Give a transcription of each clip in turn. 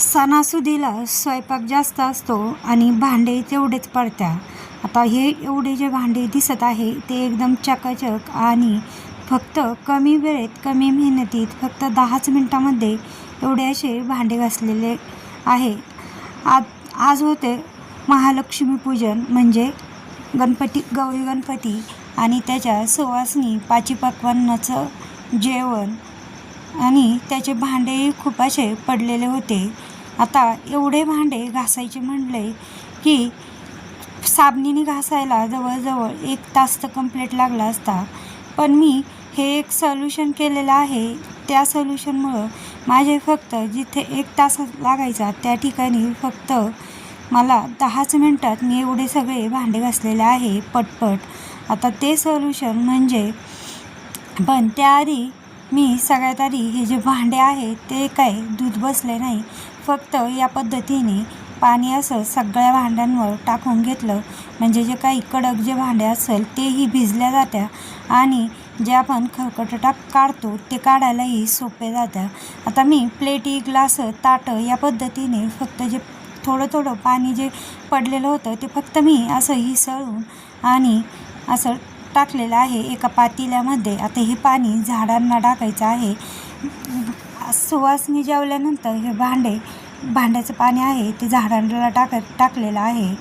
सणासुदीला स्वयंपाक जास्त असतो आणि भांडे तेवढेच पडत्या. आता हे एवढे जे भांडे दिसत आहे ते एकदम चकाचक आणि फक्त कमी वेळेत कमी मेहनतीत फक्त दहाच मिनटामध्ये एवढे असे भांडे घासलेले आहे. आज आज होते महालक्ष्मी पूजन म्हणजे गणपती गौरी गणपती आणि त्याच्या सुवासनी पाची पक्वांनाचं जेवण. आणि त्याचे भांडेही खूप असे पडलेले होते. आता एवढे भांडे घासायचे म्हणले की साबणीने घासायला जवळजवळ एक तास तर कंप्लीट लागला असता. पण मी हे एक सोल्युशन केलेलं आहे. त्या सोल्युशनमुळं माझे फक्त जिथे एक तास लागायचा त्या ठिकाणी फक्त मला दहाच मिनटात मी एवढे सगळे भांडे घासलेले आहे पटपट. आता ते सोल्युशन म्हणजे पण त्याआधी मी सगळ्यात आधी हे जे भांडे आहे ते काही दूध बसले नाही. फक्त या पद्धतीने पाणी असं सगळ्या भांड्यांवर टाकून घेतलं. म्हणजे जे काही कडक जे भांडे असेल तेही भिजल्या जात्या आणि जे आपण खरकटं टाक काढतो ते काढायलाही सोपे जात्या. आता मी प्लेटी ग्लास ताटं या पद्धतीने फक्त जे थोडं थोडं पाणी जे पडलेलं होतं ते फक्त मी असं हिसळून आणि असं टाकलेलं आहे एका पातेल्यामध्ये. आता हे पाणी झाडांना टाकायचं आहे. सुवासनी जेवल्यानंतर हे भांडे भांड्याचं पाणी आहे ते झाडांना टाक टाकलेलं आहे.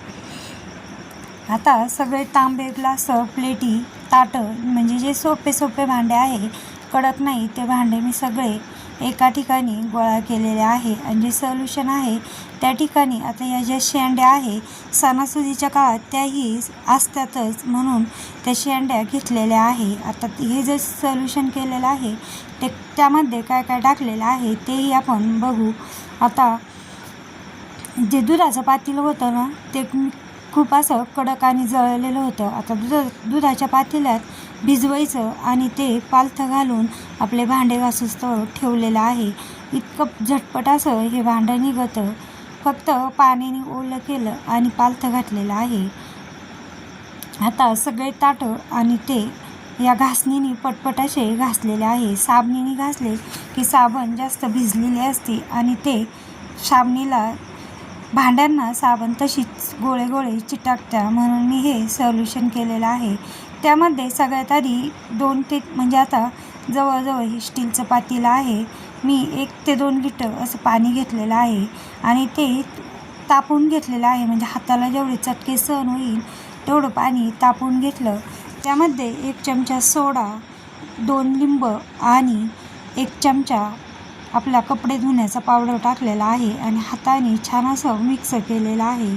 आता सगळे तांबे ग्लास प्लेटी ताटं म्हणजे जे सोपे सोपे भांडे आहे कडक नाही ते भांडे मी सगळे एका ठिकाणी गोळा केलेले आहे आणि जे सोल्युशन आहे त्या ठिकाणी आता या ज्या शेंड्या आहे सणासुदीच्या काळात त्याही असतातच म्हणून त्या शेंड्या घेतलेल्या आहे. आता हे जे सोल्युशन केलेलं आहे ते त्यामध्ये काय काय टाकलेलं आहे तेही आपण बघू. आता जे दुधाचं पातील होतं ना ते खूप असं कडक आणि जळलेलं होतं. आता दुधा दुधाच्या पातेल्यात भिजवायचं आणि ते पालथं घालून आपले भांडे घासूस्तवर ठेवलेलं आहे. इतकं झटपट असं हे भांडं निघतं. फक्त पाण्याने ओलं केलं आणि पालथं घातलेलं आहे. आता सगळे ताटं आणि ते या घासणीने पटपट असे घासलेले आहे. साबणीने घासले की साबण जास्त भिजलेली असते आणि ते साबणीला भांड्यांना साबण तशीच गोळे गोळे चिटाकत्या म्हणून मी हे सोल्युशन केलेलं आहे. त्यामध्ये सगळ्यात आधी दोन ते म्हणजे आता जवळजवळ हे स्टीलचं पातेलं आहे. मी एक ते दोन लिटर असं पाणी घेतलेलं आहे आणि ते तापून घेतलेलं आहे. म्हणजे हाताला जेवढे चटके सहन होईल तेवढं पाणी तापून घेतलं. त्यामध्ये एक चमचा सोडा दोन लिंब आणि एक चमचा आपला कपडे धुण्याचा पावडर टाकलेला आहे आणि हाताने छान असं मिक्स केलेलं आहे.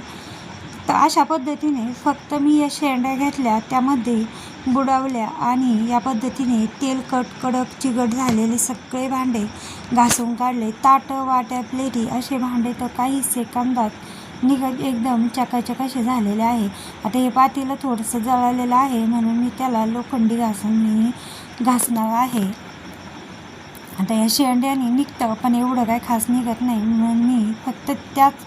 तर अशा पद्धतीने फक्त मी या शेंड्या घेतल्या त्यामध्ये बुडावल्या आणि या पद्धतीने तेलकट कडक चिकट झालेले सगळे भांडे घासून काढले. ताटं वाट्या प्लेटी असे भांडे तर काही सेकंदात निघत एकदम चकाचक असे झालेले आहे. आता हे पातेलं थोडंसं जळालेलं आहे म्हणून मी त्याला लोखंडी घासून मी घासणार आहे. आता या शेंड्याने निघतं पण एवढं काय खास निघत नाही म्हणून मी फक्त त्याच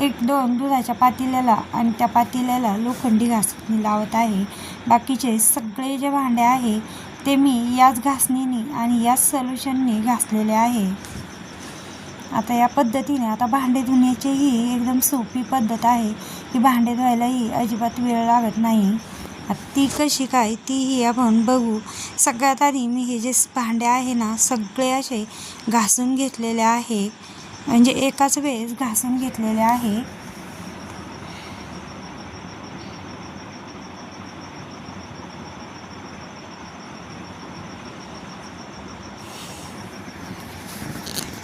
एक दोन दुधाच्या पातेल्याला आणि त्या पातेल्याला लोखंडी घासणी लावत आहे. बाकीचे सगळे जे भांडे आहे ते मी याच घासणीने आणि याच सोल्युशनने घासलेले आहे. आता या पद्धतीने आता भांडे धुण्याचीही एकदम सोपी पद्धत आहे. की भांडे धुवायलाही अजिबात वेळ लागत नाही. ती कशी काय तीही आपण बघू. सगळ्यात आधी मी हे जे भांडे आहे ना सगळे असे घासून घेतलेले आहे. म्हणजे एकाच वेळेस घासून घेतलेले आहे.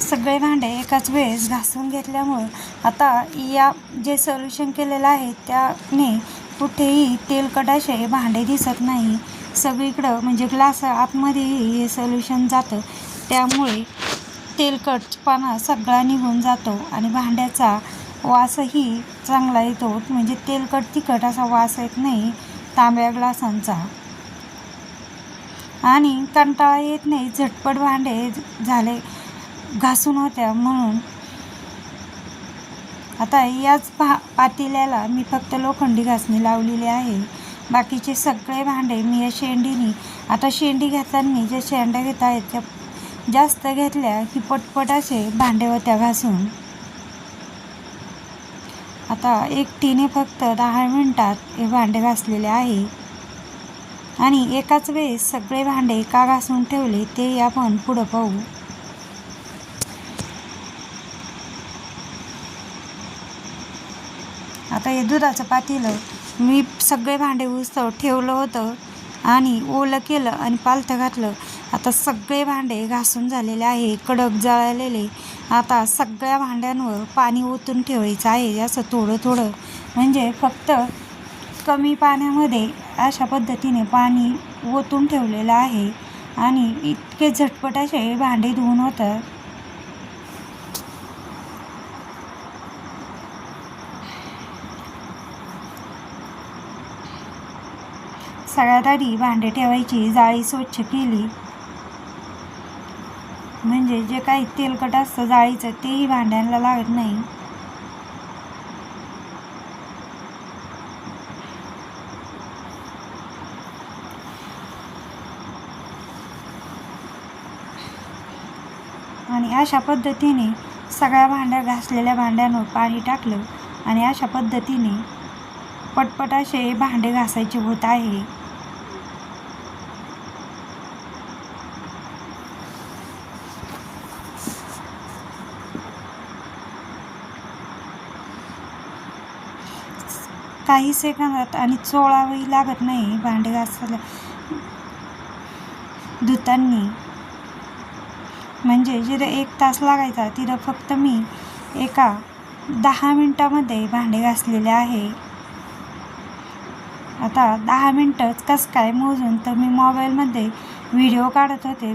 सगळे भांडे एकाच वेळेस घासून घेतल्यामुळं आता या जे सोल्युशन केलेलं आहे त्याने कुठेही तेलकट भांडे दिसत नाही. सगळीकडं म्हणजे ग्लास आतमध्येही हे सोल्युशन जातं. त्यामुळे तेलकटपणा सगळा निघून जातो आणि भांड्याचा वासही चांगला येतो. म्हणजे तेलकट तिखट असा वास येत नाही तांब्या ग्लासांचा. आणि कंटाळा येत नाही झटपट भांडे झाले घासून होत्या म्हणून. आता याच पा पातेल्याला मी फक्त लोखंडी घासणी लावलेली आहे. बाकीचे सगळे भांडे मी या शेंडीने आता शेंडी घेताना ज्या शेंड्या घेत आहेत त्या जास्त घेतल्या की पटपट असे भांडे होत्या घासून. आता एकटीने फक्त दहा मिनटात हे भांडे घासलेले आहे. आणि एकाच वेळेस सगळे भांडे का घासून ठेवले ते आपण पुढं पाहू. आता हे दुधाचं पातेलं मी सगळे भांडे उचतर ठेवलं होतं आणि ओलं केलं आणि पालथं घातलं. आता सगळे भांडे घासून झालेले आहे कडक जळालेले. आता सगळ्या भांड्यांवर पाणी ओतून ठेवायचं आहे असं थोडं थोडं. म्हणजे फक्त कमी पाण्यामध्ये अशा पद्धतीने पाणी ओतून ठेवलेलं आहे. आणि इतके झटपट असे भांडे धुवून होतं सगळ्यात आधी भांडे ठेवायची जाळी स्वच्छ केली. म्हणजे जे काही तेलकट असतं जाळीचं तेही भांड्यांना लागत नाही. आणि अशा पद्धतीने सगळ्या भांड्या घासलेल्या भांड्यांवर पाणी टाकलं आणि अशा पद्धतीने पटपट असे भांडे घासायचे होत आहे. काही सेकंदात आणि चोळावंही लागत नाही भांडे घासायला. धुतांनी. म्हणजे जिथं एक तास लागायचा तिथं फक्त मी एका दहा मिनटामध्ये भांडे घासलेले आहे. आता दहा मिनटंच कसं काय मोजून तर मी मोबाईलमध्ये व्हिडिओ काढत होते.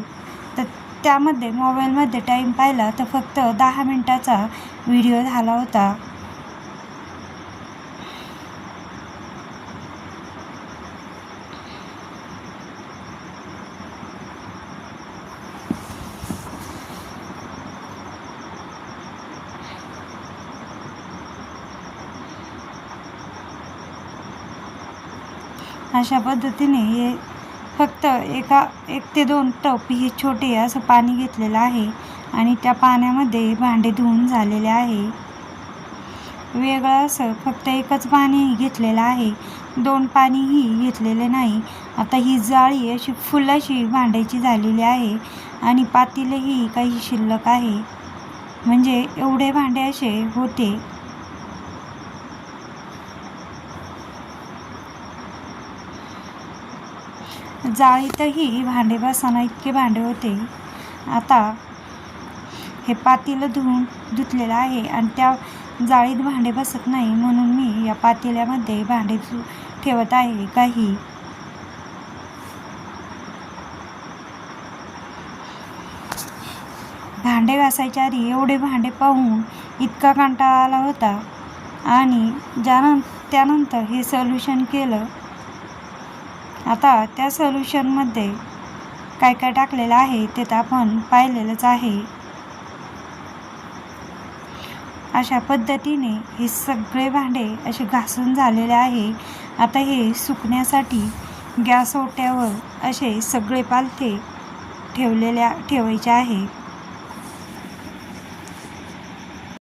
तर त्यामध्ये मोबाईलमध्ये टाईम पाहिला तर फक्त दहा मिनटाचा व्हिडिओ झाला होता. अशा पद्धतीने हे फक्त एका एक ते दोन टप हे छोटे असं पाणी घेतलेलं आहे आणि त्या पाण्यामध्ये भांडे धुवून झालेले आहे. वेगळं असं फक्त एकच पाणी घेतलेलं आहे. दोन पाणीही घेतलेले नाही. आता ही जाळी अशी फुल अशी भांड्याची झालेली आहे आणि पातीलही काही शिल्लक आहे. म्हणजे एवढे भांडे असे होते. जाळीतही भांडे बसताना इतके भांडे होते. आता हे पातेलं धुवून धुतलेलं आहे आणि त्या जाळीत भांडे बसत नाही म्हणून मी या पातेल्यामध्ये भांडे ठेवत आहे. काही भांडे घासायच्या आधी एवढे भांडे पाहून इतका कंटाळा आला होता. आणि ज्यानं त्यानंतर हे सोल्युशन केलं. आता त्या सोल्युशनमध्ये काय काय टाकलेलं आहे ते तर आपण पाहिलेलंच आहे. अशा पद्धतीने हे सगळे भांडे असे घासून झालेले आहे. आता हे सुकण्यासाठी गॅस ओट्यावर असे सगळे पालथे ठेवलेल्या ठेवायचे आहे.